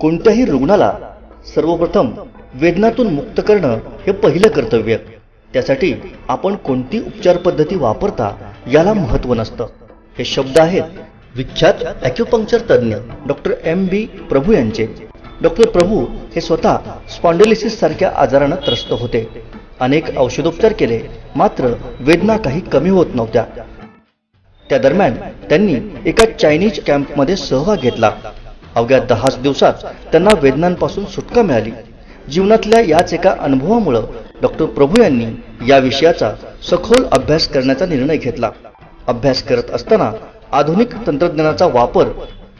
कोणत्याही रुग्णाला सर्वप्रथम वेदनातून मुक्त करणं हे पहिलं कर्तव्य. त्यासाठी आपण कोणती उपचार पद्धती वापरता याला महत्त्व नसतं. हे शब्द आहेत विख्यात ॲक्युपंक्चर तज्ज्ञ डॉक्टर एम बी प्रभू यांचे. डॉक्टर प्रभू हे स्वतः स्पॉन्डेलिसिस सारख्या आजारानं त्रस्त होते. अनेक औषधोपचार केले मात्र वेदना काही कमी होत नव्हत्या. त्या दरम्यान त्यांनी एका चायनीज कॅम्पमध्ये सहभाग घेतला. अवघ्या दहाच दिवसात त्यांना वेदनांपासून सुटका मिळाली. जीवनातल्या याच एका अनुभवामुळं डॉक्टर प्रभू यांनी या विषयाचा सखोल अभ्यास करण्याचा निर्णय घेतला. अभ्यास करत असताना आधुनिक तंत्रज्ञानाचा वापर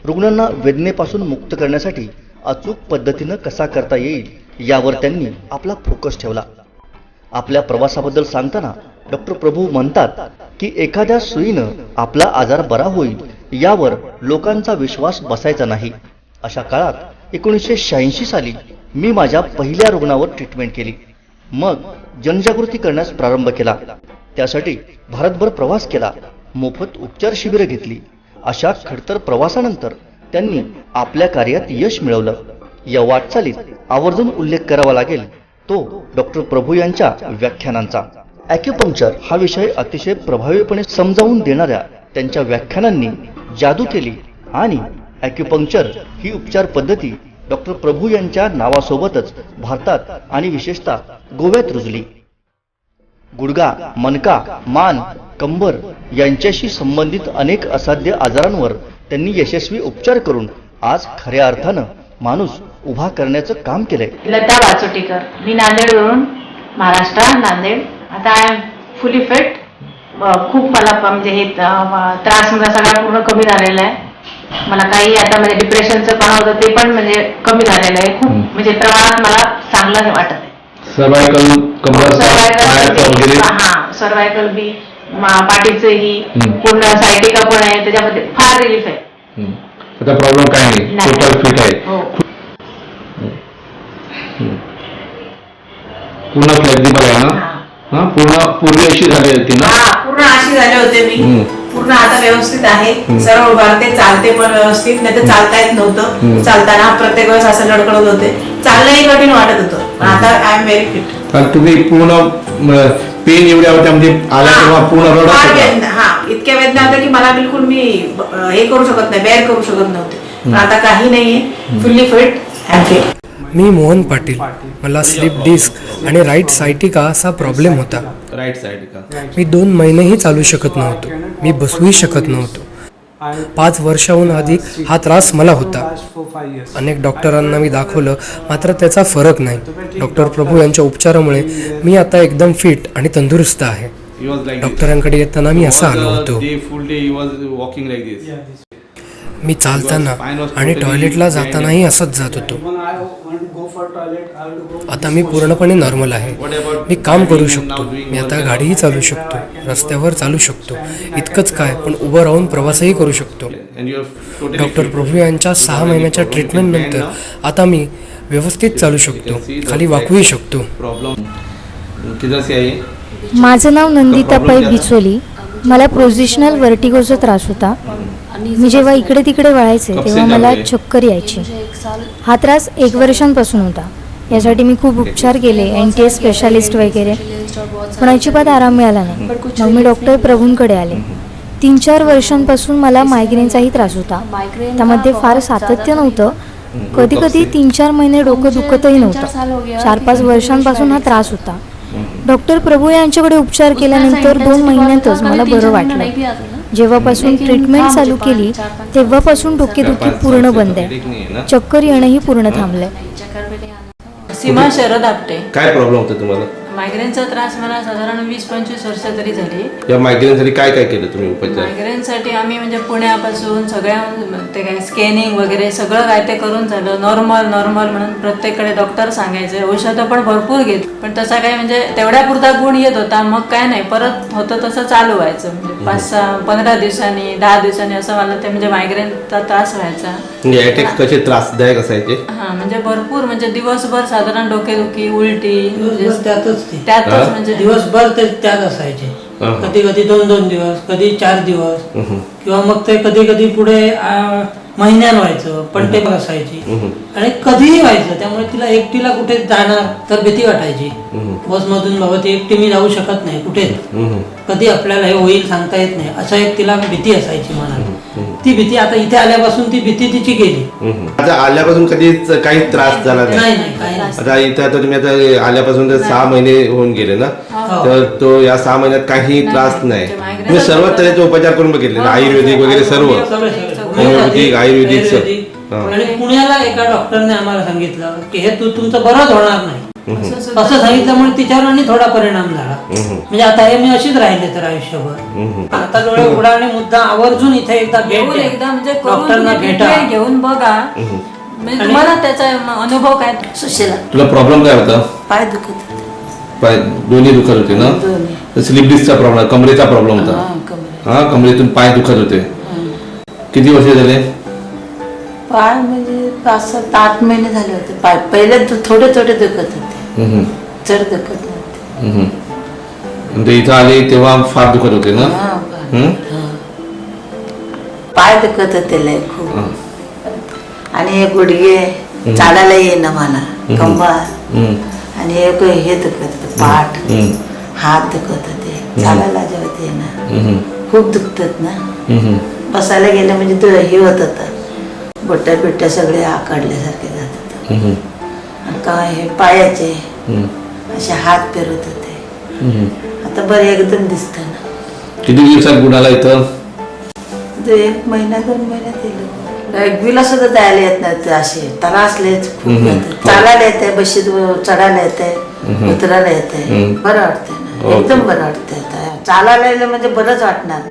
रुग्णांना वेदनेपासून मुक्त करण्यासाठी अचूक पद्धतीनं कसा करता येईल यावर त्यांनी आपला फोकस ठेवला. आपल्या प्रवासाबद्दल सांगताना डॉक्टर प्रभू म्हणतात की एखाद्या सुईनं आपला आजार बरा होईल यावर लोकांचा विश्वास बसायचा नाही. अशा काळात एकोणीसशे शहाऐंशी साली मी माझ्या पहिल्या रुग्णावर ट्रीटमेंट केली. मग जनजागृती करण्यास प्रारंभ केला. त्यासाठी भारतभर प्रवास केला. मोफत उपचार शिबिरं घेतली. अशा खडतर प्रवासानंतर त्यांनी आपल्या कार्यात यश मिळवलं. या वाटचालीत आवर्जून उल्लेख करावा लागेल तो डॉक्टर प्रभू यांच्या व्याख्यानांचा. ॲक्युपंक्चर हा विषय अतिशय प्रभावीपणे समजावून देणाऱ्या त्यांच्या व्याख्यानांनी जादू केली आणि ॲक्युपंक्चर ही उपचार पद्धती डॉक्टर प्रभू यांच्या नावासोबतच भारतात आणि विशेषतः गोव्यात रुजली. गुडगा मनका मान कंबर यांच्याशी संबंधित अनेक असाध्य आजारांवर त्यांनी यशस्वी उपचार करून आज खऱ्या अर्थानं माणूस उभा करण्याचं काम केलंय. लता वाचोटीकर मी नांदेडवरून महाराष्ट्र नांदेड. आता आय एम फुली फिट खूप मला म्हणजे हे त्रास माझा सगळा पूर्ण कमी झालेला आहे. मला काही आता म्हणजे डिप्रेशनचं पण होतं ते पण म्हणजे कमी झालेलं आहे. खूप म्हणजे प्रमाणात मला चांगलं वाटत आहे. सर्वायकल वगैरे? हा सर्वायकल बी पाठीचंही. पूर्ण सायटिका पण आहे त्याच्यामध्ये फार रिलीफ आहे. आता प्रॉब्लेम काय नाही. टोटल फिट आहे. हो. पूर्ण फ्लेक्झिबल आहे ना. पूर्ण पूर्ण अशी झाली होती ना? पूर्ण अशी झाले होते मी. पूर्ण आता व्यवस्थित आहे. सर्व उभारते चालते पण व्यवस्थित नाही तर चालता येत. नव्हतं. चालताना प्रत्येक वेळेस असं लडकडत होते. चालणंही कठीण वाटत होतं पण आता आय एम व्हेरी फिट कारण तुम्ही पूर्ण पेन एवढ्या होत्या म्हणजे आल्या तेव्हा पूर्ण रडत होता हा. इतक्या वेदना होत्या की मला बिलकुल मी हे करू शकत नाही बेअर करू शकत नव्हते. पण आता काही नाहीये. फुल्ली फिट फिट मी मोहन पाटील. मला स्लिप डिस्क आणि राईट सायटिका असा प्रॉब्लेम होता. राईट साईड का? मी दोन महिनेही चालू शकत नव्हतो. मी बसूही शकत नव्हतो. पाच वर्षाहून अधिक हा त्रास मला होता. अनेक डॉक्टरांना मी दाखवलं मात्र त्याचा फरक नाही. डॉक्टर प्रभू यांच्या उपचारामुळे मी आता एकदम फिट आणि तंदुरुस्त आहे. डॉक्टरांकडे येताना मी असा आलो होतो. मी चालताना आणि टॉयलेटला जातानाही असंच जात होतो. आता मी पूर्णपणे नॉर्मल आहे. मी काम करू शकतो. मी आता गाडीही चालू शकतो. रस्त्यावर चालू शकतो. इतकंच काय पण उभं राहून प्रवासही करू शकतो. डॉक्टर प्रभू यांच्या सहा महिन्याच्या ट्रीटमेंट नंतर आता मी व्यवस्थित चालू शकतो. खाली वाकूही शकतो. माझं नाव नंदिता पै बिचोली. मला प्रोझिशनल वर्टिगोचा त्रास होता. मी जेव्हा इकडे तिकडे वळायचे तेव्हा मला चक्कर यायची. हा त्रास एक वर्षांपासून होता. यासाठी मी खूप उपचार केले एन टी एस स्पेशालिस्ट वगैरे. पण अजिबात आराम मिळाला नाही. मग मी डॉक्टर प्रभूंकडे आले. तीन चार वर्षांपासून मला मायग्रेनचाही त्रास होता. त्यामध्ये फार सातत्य नव्हतं. कधी कधी तीन चार महिने डोकं दुखतही नव्हतं. चार पाच वर्षांपासून हा त्रास होता. डॉक्टर प्रभू यांच्याकडे उपचार केल्यानंतर दोन महिन्यातच मला बरं वाटलं. जेव्हापासून ट्रीटमेंट चालू केली तेव्हापासून डोकेदुखी पूर्ण बंद आहे. चक्कर येणंही पूर्ण थांबलंय. सीमा शरद आपटे काय प्रॉब्लेम होता तुम्हाला? मायग्रेनचा त्रास मला साधारण वीस पंचवीस वर्ष तरी झाली. या मायग्रेनसाठी काय काय केलं तुम्ही उपचार? मायग्रेनसाठी आम्ही म्हणजे पुण्यापासून सगळ्या ते काय स्कॅनिंग वगैरे सगळं काय ते करून झालं. नॉर्मल नॉर्मल म्हणून प्रत्येकाकडे डॉक्टर सांगायचे. औषधं पण भरपूर घेत पण तसा काय म्हणजे तेवढ्या पुरता गुण येत होता. मग काय नाही. परत होतं तसं चालू व्हायचं. म्हणजे पाच सहा पंधरा दिवसांनी दहा दिवसांनी असं मला ते म्हणजे मायग्रेनचा त्रास व्हायचा. म्हणजे अटॅक कसे त्रासदायक असायचे? हा म्हणजे भरपूर. म्हणजे दिवसभर साधारण डोकेदुखी उलटी त्यातच ते त्यातच म्हणजे दिवसभर ते त्यात असायचे. कधी कधी दोन दोन दिवस कधी चार दिवस. किंवा मग ते कधी कधी पुढे आ, महिन्यान व्हायचं पण ते असायची. आणि कधीही व्हायचं त्यामुळे तिला एकटीला कुठे जाणार तर भीती वाटायची. बसमधून बाबा ती एकटी मी जाऊ शकत नाही कुठेच हम्म. कधी आपल्याला हे होईल सांगता येत नाही. असं एक तिला भीती असायची मनात. ती भीती आता इथे आल्यापासून ती भीती तिची गेली. हम्म. आता आल्यापासून कधीच काही त्रास झाला नाही. नाही नाही काही नाही. आता इथे आता तुम्ही आता आल्यापासून तर सहा महिने होऊन गेले ना? तर तो या सहा महिन्यात काही त्रास नाही. म्हणजे तुम्ही सर्व तऱ्हेचे उपचार करून बघितले ना? आयुर्वेदिक वगैरे सर्व. सगळे सगळे. होमिओपॅथिक, आयुर्वेदिक. हा. आणि पुण्याला एका डॉक्टरने आम्हाला सांगितलं की हे तू तुमचं बरंच होणार नाही. असं सांगितल्यामुळे तिच्यावर आणि थोडा परिणाम झाला. म्हणजे आता हे मी अशीच राहिले तर आयुष्यभर. आता डोळे उघडा आणि मुद्दा आवर्जून इथे एकदा द्या. एकदा म्हणजे करून डॉक्टरना भेटा. घेऊन बघा. म्हणजे तुम्हाला त्याचा अनुभव काय? सुशीला. तुला प्रॉब्लेम काय होता? पाय दुखत होते. पाय दोन्ही दुखत होते ना? स्लिप डिस्कचा प्रॉब्लेम कमरेचा प्रॉब्लेम होता. हा, कमरे. हा कमरेतून पाय दुखत होते. किती वर्ष झाले? पाय म्हणजे पाच सात आठ महिने झाले होते. पाय पहिले थोडे थोडे दुखत होते. चढ दुखत नव्हते. म्हणजे इथं आले तेव्हा फार दुखत होते ना? हा, पाय. दुखत होते लय खूप. हा. आणि हे गुडघे चालायला येईना मला कंबर. हम्म. आणि एक हे दुखत होतं पाठ. हात दुखत होते. चालायला जेवत येईना. हम्म. खूप दुखतात ना. बसायला गेलं म्हणजे तो हे होत होतं. बोट्या बिट्या सगळे आकडल्यासारखे जात होतं. का हे पायाचे. असे हात फिरत होते. आता बरं एकदम दिसत ना किती दिवसात गुणाला इथं तो एक महिना दोन महिन्यात येलो एकवीला सुद्धा जायला येत नव्हते असे खूप. होते. चालायला येते बशीत चढायला येते. उतरायला येते. बरं वाटतंय ना ओके. एकदम बरं वाटतंय चालायला येलं म्हणजे बरंच वाटणार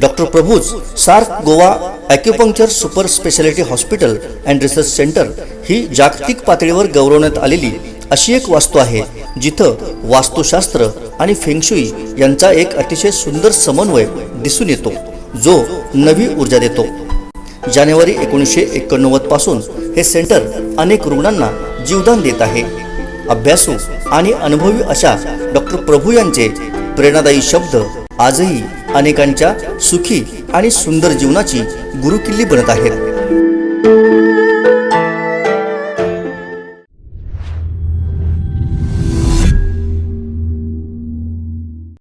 doctor प्रभूज SARC Goa acupuncture super speciality hospital and research centre ही जागतिक पातळीवर गौरवण्यात आलेली अशी एक वास्तू आहे जिथं वास्तुशास्त्र आणि फेंगशुई यांचा एक अतिशय सुंदर समन्वय दिसून येतो जो नवी ऊर्जा देतो. जानेवारी एकोणीसशे एकोणनव्वदपासून हे सेंटर अनेक रुग्णांना जीवदान देत आहे. अभ्यासू आणि अनुभवी अशा डॉक्टर प्रभू यांचे प्रेरणादायी शब्द आजही अनेकांच्या सुखी आणि सुंदर जीवनाची गुरुकिल्ली बनत आहेत.